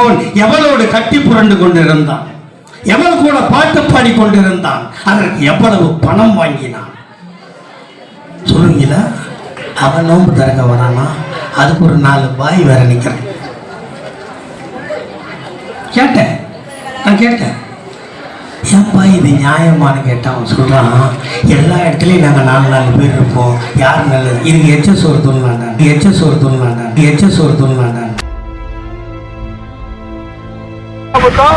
போல் எவளோடு கட்டி புரண்டு கொண்டிருந்தான்? எவள் கூட பாட்டு பாடி கொண்டிருந்தான்? அதற்கு எவ்வளவு பணம் வாங்கினான்? சொல்லுங்களா அவன் நோன்பு திறக்க வரானா? அதுக்கு ஒரு நாலு பாய் வேற நிக்கிறேன். கேட்டேன். நான் கேட்டேன். ஏன்பா இது நியாயமானு கேட்டான் அவன் சொல்கிறான் எல்லா இடத்துலையும் நாங்கள் நாலு நாலு பேர் இருப்போம். யார் நல்லது? இது எச்ச சோறு துண்ணாண்டான் எச்ச சோறு துண்ணாண்டான் எச்ச சோறு துண்ணாண்டான் மட்டும்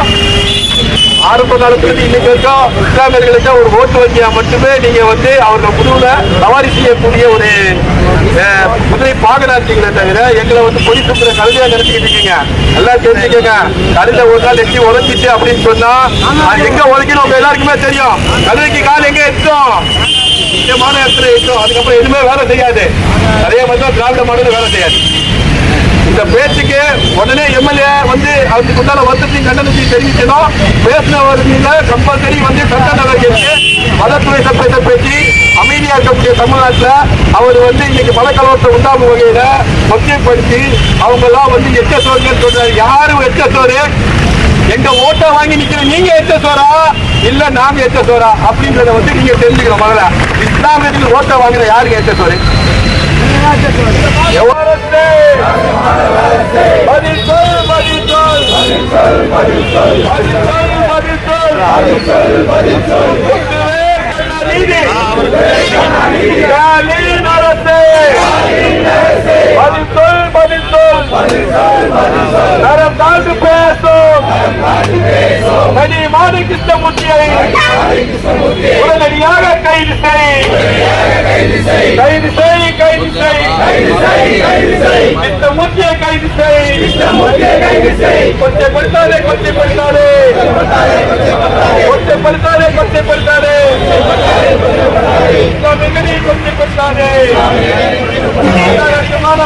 ஆரம்ப காலத்துல இன்னைக்கு வரைக்கும் இஸ்லாமியர்களுக்கு ஒரு ஓட்டு வங்கியா மட்டுமே நீங்க வந்து அவர்கள் முதுகுல சவாரி செய்யக்கூடிய ஒரு அஹ், குதிரை பாகனா தவிர எங்களை வந்து பொய் சுத்துற கழுதையா நினைச்சுக்கிட்டு இருக்கீங்க. நல்லா தெரிஞ்சுக்கங்க. கழுதை ஒரு நாள் எட்டி உழைச்சிட்டு அப்படின்னு சொன்னா எங்க உழைக்கணும் உங்க எல்லாருக்குமே தெரியும். கழுதைக்கு கால் எங்க எட்டும்? முக்கியமான இடத்துல எட்டும். அதுக்கப்புறம் எதுவுமே வேலை செய்யாது. நிறைய மட்டும் திராவிட மாடல் வேலை செய்யாது. இந்த பேச்சுக்கு உடனே எம்எல்ஏ வந்து அதுக்கு உண்டான வருத்தத்தையும் கண்டனத்தையும் தெரிவிக்கணும். பேசினவர் மீது கம்பல்சரி வந்து சட்ட நடவடிக்கை மதத்துறை சட்டத்தை பேசி அமைதியா இருக்கக்கூடிய தமிழ்நாட்டில் அவர் வந்து இன்னைக்கு மதக்கலவரத்தை உண்டாகும் வகையில மத்தியப்படுத்தி அவங்க எல்லாம் வந்து எட்ட சோறுன்னு சொல்றாரு. யாரும் எச்ச சோறு எங்க ஓட்டை வாங்கி நிக்கிற நீங்க எச்ச சோறா இல்ல நாங்க எச்ச சோறா அப்படின்றத வந்து நீங்க தெரிஞ்சுக்கணும் முதல்ல. இஸ்லாமியர்கள் ஓட்டை வாங்குற யாருக்கு எச்ச சோறு எவ்வளவு மாடு கிருஷ்ணமூர்த்தியை உடனடியாக கைது செய் கைது செய் கைது செய் கிருஷ்ணமூர்த்தியை கைது செய் கொச்சைப்படுத்தாதே கொச்சைப்படுத்தாதே கொச்சைப்படுத்தாதே கொச்சைப்படுத்தாதே இஸ்லாமியர்களை கொச்சைப்படுத்தாதே அநாகரிகமான